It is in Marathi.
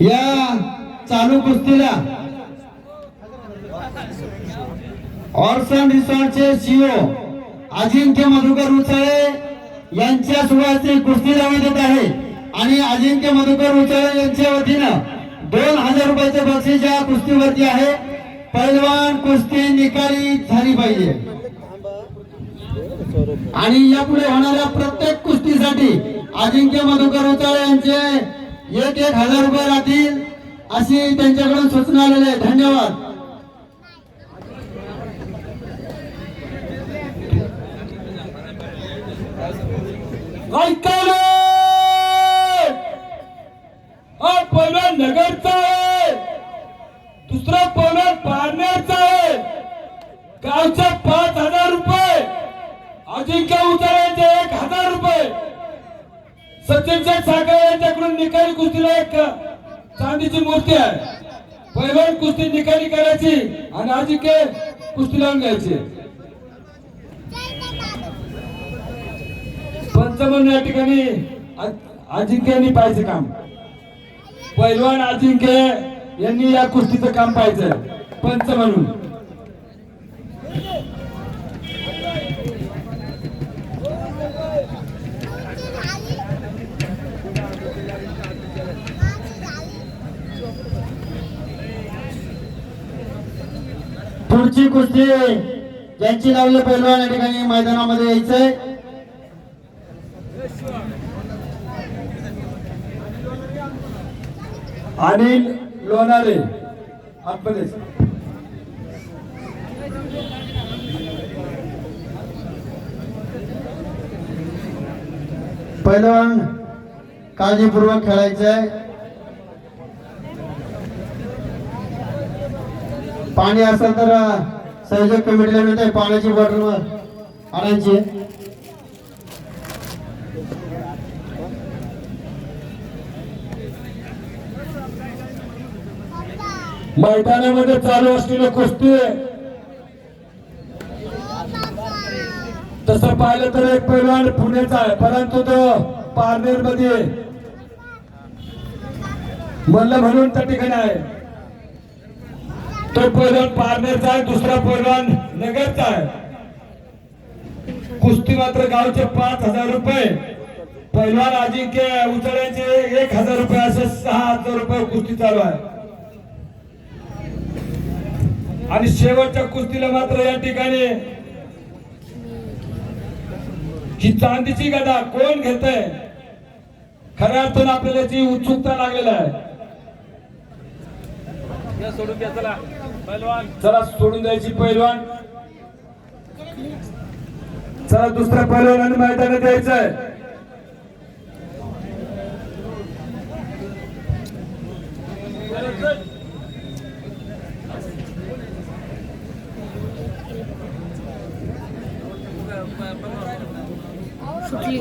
या चालू कुस्तीला. ऑर्सन रिसॉर्टचे सीओ अजिंक्य मधुकर उचाळे यांच्या सुवाचे कुस्ती लावण्यात येत आहे. आणि अजिंक्य मधुकर उचाळे यांच्या वतीनं दोन हजार रुपयाचे बक्षीस या कुस्तीवरती आहे. पैलवान कुस्ती निकाली झाली पाहिजे. आणि यापुढे होणाऱ्या प्रत्येक कुस्तीसाठी अजिंक्य मधुकर उचाळे यांचे एक एक हजार रुपये राहतील अशी त्यांच्याकडून सूचना आलेली आहे. धन्यवाद. हा पहिला नगरचा आहे. दुसरा पहिला पारनेरचा आहे. गावच्या पाच हजार अजिंक्य उतरायचे एक हजार रुपये. सचिन शेठ यांच्याकडून निकाली कुस्तीला एक चांदीची मूर्ती आहे. पहिल्यान कुस्ती निकाली करायची आणि अजिंक्य कुस्ती लावून घ्यायची. पंचमन या ठिकाणी अ- अजिंक्यांनी पाहिजे काम. पैलवान अजिंक्य यांनी या कुस्तीचं काम पाहिजे पंच म्हणून पुढची कुस्ती ज्यांची लावलं पहिलवान या ठिकाणी मैदानामध्ये यायचंय. अनिल लोणारे आतमध्ये पहिलवान काळजीपूर्वक खेळायचंय. पाणी असेल तर संयोजक कमिटीला मिळते पाण्याची बॉटल आणायची मैदानामध्ये चालू असलेली कुस्ती तसं पाहिलं तर एक पैलवान पुण्याचा आहे परंतु तो पारनेरमध्ये म्हणलं म्हणून त्या ठिकाणी आहे. तो पैलवान पारनेरचा आहे दुसरा पैलवान नगरचा आहे. कुस्ती मात्र गावचे पाच हजार रुपये. पैलवान अजिंक्य उचलायचे एक हजार रुपये असे सहा हजार रुपये कुस्ती चालू आहे. आणि शेवटच्या कुस्तीला मात्र या ठिकाणी ही चांदीची गदा कोण घेत आहे खऱ्या अर्थानं आपल्याला जी उत्सुकता लागलेला आहे. चला. सोडून द्यायची पैलवान. चला दुसऱ्या पैलवानाने मैदानात द्यायचंय सुटली.